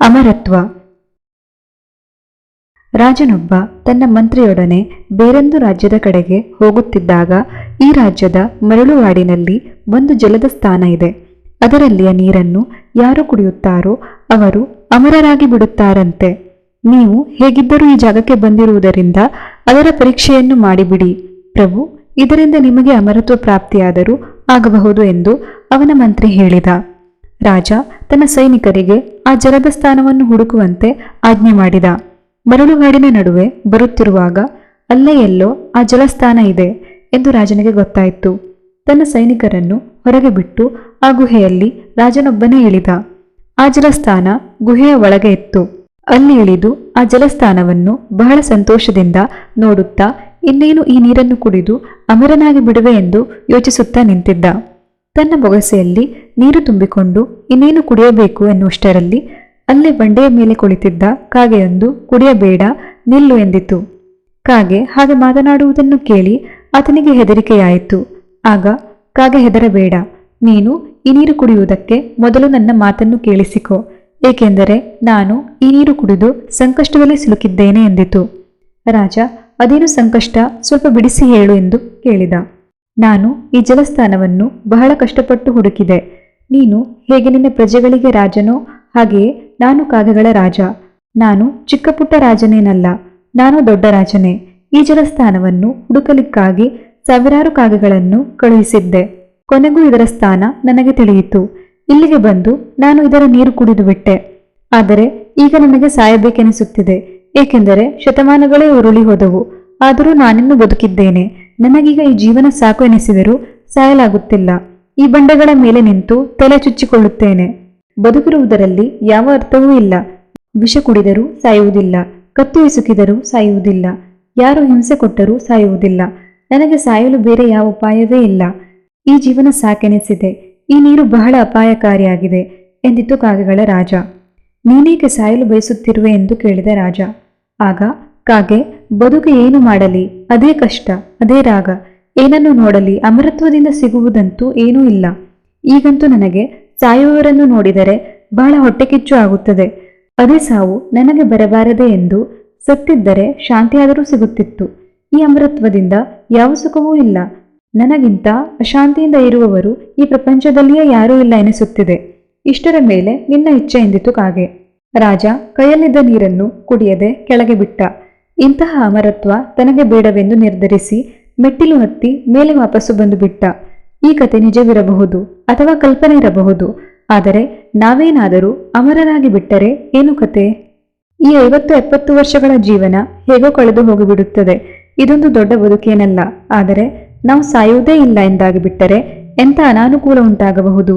ಅಮರತ್ವ. ರಾಜನೊಬ್ಬ ತನ್ನ ಮಂತ್ರಿಯೊಡನೆ ಬೇರೊಂದು ರಾಜ್ಯದ ಕಡೆಗೆ ಹೋಗುತ್ತಿದ್ದಾಗ ಈ ರಾಜ್ಯದ ಮರಳುವಾಡಿನಲ್ಲಿ ಒಂದು ಜಲದ ಸ್ಥಾನ ಇದೆ. ಅದರಲ್ಲಿಯ ನೀರನ್ನು ಯಾರು ಕುಡಿಯುತ್ತಾರೋ ಅವರು ಅಮರರಾಗಿ ಬಿಡುತ್ತಾರಂತೆ. ನೀವು ಹೇಗಿದ್ದರೂ ಈ ಜಾಗಕ್ಕೆ ಬಂದಿರುವುದರಿಂದ ಅದರ ಪರೀಕ್ಷೆಯನ್ನು ಮಾಡಿಬಿಡಿ. ಪ್ರಭು, ಇದರಿಂದ ನಿಮಗೆ ಅಮರತ್ವ ಪ್ರಾಪ್ತಿಯಾದರೂ ಆಗಬಹುದು ಎಂದು ಅವನ ಮಂತ್ರಿ ಹೇಳಿದ. ರಾಜ ತನ್ನ ಸೈನಿಕರಿಗೆ ಆ ಜಲದ ಸ್ಥಾನವನ್ನು ಹುಡುಕುವಂತೆ ಆಜ್ಞೆ ಮಾಡಿದ. ಮರಳುಗಾಡಿನ ನಡುವೆ ಬರುತ್ತಿರುವಾಗ, ಅಲ್ಲೇ ಎಲ್ಲೋ ಆ ಜಲಸ್ಥಾನ ಇದೆ ಎಂದು ರಾಜನಿಗೆ ಗೊತ್ತಾಯಿತು. ತನ್ನ ಸೈನಿಕರನ್ನು ಹೊರಗೆ ಬಿಟ್ಟು ಆ ಗುಹೆಯಲ್ಲಿ ರಾಜನೊಬ್ಬನೇ ಇಳಿದ. ಆ ಜಲಸ್ಥಾನ ಗುಹೆಯ ಒಳಗೆ ಇತ್ತು. ಅಲ್ಲಿ ಇಳಿದು ಆ ಜಲಸ್ಥಾನವನ್ನು ಬಹಳ ಸಂತೋಷದಿಂದ ನೋಡುತ್ತಾ ಇನ್ನೇನು ಈ ನೀರನ್ನು ಕುಡಿದು ಅಮರನಾಗಿ ಬಿಡುವೆ ಎಂದು ಯೋಚಿಸುತ್ತಾ ನಿಂತಿದ್ದ. ತನ್ನ ಬೊಗಸೆಯಲ್ಲಿ ನೀರು ತುಂಬಿಕೊಂಡು ಇನ್ನೇನು ಕುಡಿಯಬೇಕು ಎನ್ನುವಷ್ಟರಲ್ಲಿ ಅಲ್ಲೇ ಬಂಡೆಯ ಮೇಲೆ ಕುಳಿತಿದ್ದ ಕಾಗೆಯೊಂದು ಕುಡಿಯಬೇಡ, ನಿಲ್ಲು ಎಂದಿತು. ಕಾಗೆ ಹಾಗೆ ಮಾತನಾಡುವುದನ್ನು ಕೇಳಿ ಆತನಿಗೆ ಹೆದರಿಕೆಯಾಯಿತು. ಆಗ ಕಾಗೆ ಹೆದರಬೇಡ, ನೀನು ಈ ನೀರು ಕುಡಿಯುವುದಕ್ಕೆ ಮೊದಲು ನನ್ನ ಮಾತನ್ನು ಕೇಳಿಸಿಕೊ, ಏಕೆಂದರೆ ನಾನು ಈ ನೀರು ಕುಡಿದು ಸಂಕಷ್ಟದಲ್ಲಿ ಸಿಲುಕಿದ್ದೇನೆ ಎಂದಿತು. ರಾಜ, ಅದೇನು ಸಂಕಷ್ಟ? ಸ್ವಲ್ಪ ಬಿಡಿಸಿ ಹೇಳು ಎಂದು ಕೇಳಿದ. ನಾನು ಈ ಜಲಸ್ಥಾನವನ್ನು ಬಹಳ ಕಷ್ಟಪಟ್ಟು ಹುಡುಕಿದೆ. ನೀನು ಹೇಗೆ ನಿನ್ನ ಪ್ರಜೆಗಳಿಗೆ ರಾಜನೋ? ಹಾಗೆಯೇ ನಾನು ಕಾಗಗಳ ರಾಜ. ನಾನು ಚಿಕ್ಕ ಪುಟ್ಟ ರಾಜನೇನಲ್ಲ, ನಾನು ದೊಡ್ಡ ರಾಜನೇ. ಈ ಜಲಸ್ಥಾನವನ್ನು ಹುಡುಕಲಿಕ್ಕಾಗಿ ಸಾವಿರಾರು ಕಾಗಗಳನ್ನು ಕಳುಹಿಸಿದ್ದೆ. ಕೊನೆಗೂ ಇದರ ಸ್ಥಾನ ನನಗೆ ತಿಳಿಯಿತು. ಇಲ್ಲಿಗೆ ಬಂದು ನಾನು ಇದರ ನೀರು ಕುಡಿದು ಬಿಟ್ಟೆ. ಆದರೆ ಈಗ ನನಗೆ ಸಾಯಬೇಕೆನಿಸುತ್ತಿದೆ, ಏಕೆಂದರೆ ಶತಮಾನಗಳೇ ಉರುಳಿ ಹೋದವು. ಆದರೂ ನಾನಿನ್ನು ಬದುಕಿದ್ದೇನೆ. ನನಗೀಗ ಈ ಜೀವನ ಸಾಕು ಎನಿಸಿದರೂ ಸಾಯಲಾಗುತ್ತಿಲ್ಲ. ಈ ಬಂಡೆಗಳ ಮೇಲೆ ನಿಂತು ತಲೆ ಚುಚ್ಚಿಕೊಳ್ಳುತ್ತೇನೆ. ಬದುಕಿರುವುದರಲ್ಲಿ ಯಾವ ಅರ್ಥವೂ ಇಲ್ಲ. ವಿಷ ಕುಡಿದರೂ ಸಾಯುವುದಿಲ್ಲ. ಕತ್ತು ಎಸುಕಿದರೂ ಸಾಯುವುದಿಲ್ಲ. ಯಾರು ಹಿಂಸೆ ಕೊಟ್ಟರೂ ಸಾಯುವುದಿಲ್ಲ. ನನಗೆ ಸಾಯಲು ಬೇರೆ ಯಾವ ಉಪಾಯವೇ ಇಲ್ಲ. ಈ ಜೀವನ ಸಾಕೆನಿಸಿದೆ. ಈ ನೀರು ಬಹಳ ಅಪಾಯಕಾರಿಯಾಗಿದೆ ಎಂದಿತು ಕಾಗೆಗಳ ರಾಜ. ನೀನೇಕೆ ಸಾಯಲು ಬಯಸುತ್ತಿರುವೆ ಎಂದು ಕೇಳಿದ ರಾಜ. ಆಗ ಕಾಗೆ ಬದುಕು ಏನು ಮಾಡಲಿ, ಅದೇ ಕಷ್ಟ, ಅದೇ ರಾಗ, ಏನನ್ನು ನೋಡಲಿ, ಅಮರತ್ವದಿಂದ ಸಿಗುವುದಂತೂ ಏನೂ ಇಲ್ಲ. ಈಗಂತೂ ನನಗೆ ಸಾಯುವವರನ್ನು ನೋಡಿದರೆ ಬಹಳ ಹೊಟ್ಟೆಕಿಚ್ಚು ಆಗುತ್ತದೆ. ಅದೇ ಸಾವು ನನಗೆ ಬರಬಾರದೆ ಎಂದು ಸತ್ತಿದ್ದರೆ ಶಾಂತಿಯಾದರೂ ಸಿಗುತ್ತಿತ್ತು. ಈ ಅಮರತ್ವದಿಂದ ಯಾವ ಸುಖವೂ ಇಲ್ಲ. ನನಗಿಂತ ಅಶಾಂತಿಯಿಂದ ಇರುವವರು ಈ ಪ್ರಪಂಚದಲ್ಲಿಯೇ ಯಾರೂ ಇಲ್ಲ ಎನಿಸುತ್ತಿದೆ. ಇಷ್ಟರ ಮೇಲೆ ನಿನ್ನ ಇಚ್ಛೆ ಎಂದಿತು ಕಾಗೆ. ರಾಜ ಕೈಯಲ್ಲಿದ್ದ ನೀರನ್ನು ಕುಡಿಯದೆ ಕೆಳಗೆ ಬಿಟ್ಟ. ಇಂತಹ ಅಮರತ್ವ ತನಗೆ ಬೇಡವೆಂದು ನಿರ್ಧರಿಸಿ ಮೆಟ್ಟಿಲು ಹತ್ತಿ ಮೇಲೆ ವಾಪಸ್ಸು ಬಂದು ಬಿಟ್ಟ. ಈ ಕತೆ ನಿಜವಿರಬಹುದು ಅಥವಾ ಕಲ್ಪನೆ ಇರಬಹುದು. ಆದರೆ ನಾವೇನಾದರೂ ಅಮರನಾಗಿ ಬಿಟ್ಟರೆ ಏನು ಕತೆ? ಈ ಐವತ್ತು ಎಪ್ಪತ್ತು ವರ್ಷಗಳ ಜೀವನ ಹೇಗೋ ಕಳೆದು ಹೋಗಿಬಿಡುತ್ತದೆ. ಇದೊಂದು ದೊಡ್ಡ ಬದುಕೇನಲ್ಲ. ಆದರೆ ನಾವು ಸಾಯುವುದೇ ಇಲ್ಲ ಎಂದಾಗಿ ಬಿಟ್ಟರೆ ಎಂಥ ಅನಾನುಕೂಲ ಉಂಟಾಗಬಹುದು?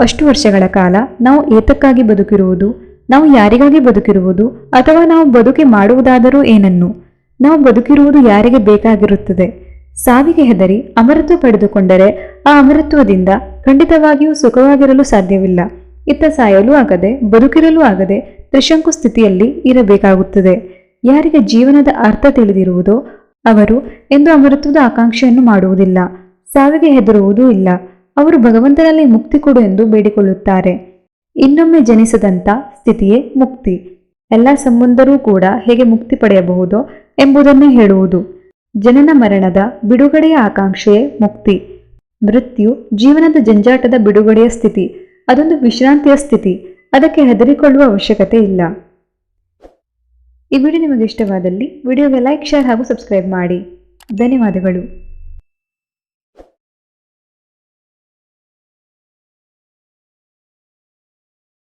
ಅಷ್ಟು ವರ್ಷಗಳ ಕಾಲ ನಾವು ಏತಕ್ಕಾಗಿ ಬದುಕಿರುವುದು? ನಾವು ಯಾರಿಗಾಗಿ ಬದುಕಿರುವುದು ಅಥವಾ ನಾವು ಬದುಕಿ ಮಾಡುವುದಾದರೂ ಏನನ್ನು? ನಾವು ಬದುಕಿರುವುದು ಯಾರಿಗೆ ಬೇಕಾಗಿರುತ್ತದೆ? ಸಾವಿಗೆ ಹೆದರಿ ಅಮರತ್ವ ಪಡೆದುಕೊಂಡರೆ ಆ ಅಮರತ್ವದಿಂದ ಖಂಡಿತವಾಗಿಯೂ ಸುಖವಾಗಿರಲು ಸಾಧ್ಯವಿಲ್ಲ. ಇತ್ತ ಸಾಯಲು ಆಗದೆ, ಬದುಕಿರಲು ಆಗದೆ ತ್ರಿಶಂಕು ಸ್ಥಿತಿಯಲ್ಲಿ ಇರಬೇಕಾಗುತ್ತದೆ. ಯಾರಿಗೆ ಜೀವನದ ಅರ್ಥ ತಿಳಿದಿರುವುದೋ ಅವರು ಎಂದು ಅಮರತ್ವದ ಆಕಾಂಕ್ಷೆಯನ್ನು ಮಾಡುವುದಿಲ್ಲ. ಸಾವಿಗೆ ಹೆದರುವುದೂ ಇಲ್ಲ. ಅವರು ಭಗವಂತನಲ್ಲಿ ಮುಕ್ತಿ ಕೊಡು ಎಂದು ಬೇಡಿಕೊಳ್ಳುತ್ತಾರೆ. ಇನ್ನೊಮ್ಮೆ ಜನಿಸದಂಥ ಸ್ಥಿತಿಯೇ ಮುಕ್ತಿ. ಎಲ್ಲ ಸಂಬಂಧರೂ ಕೂಡ ಹೇಗೆ ಮುಕ್ತಿ ಪಡೆಯಬಹುದೋ ಎಂಬುದನ್ನು ಹೇಳುವುದು. ಜನನ ಮರಣದ ಬಿಡುಗಡೆಯ ಆಕಾಂಕ್ಷೆಯೇ ಮುಕ್ತಿ. ಮೃತ್ಯು ಜೀವನದ ಜಂಜಾಟದ ಬಿಡುಗಡೆಯ ಸ್ಥಿತಿ. ಅದೊಂದು ವಿಶ್ರಾಂತಿಯ ಸ್ಥಿತಿ. ಅದಕ್ಕೆ ಹೆದರಿಕೊಳ್ಳುವ ಅವಶ್ಯಕತೆ ಇಲ್ಲ. ಈ ವಿಡಿಯೋ ನಿಮಗೆ ಇಷ್ಟವಾದಲ್ಲಿ ವಿಡಿಯೋಗೆ ಲೈಕ್, ಶೇರ್ ಹಾಗೂ ಸಬ್ಸ್ಕ್ರೈಬ್ ಮಾಡಿ. ಧನ್ಯವಾದಗಳು.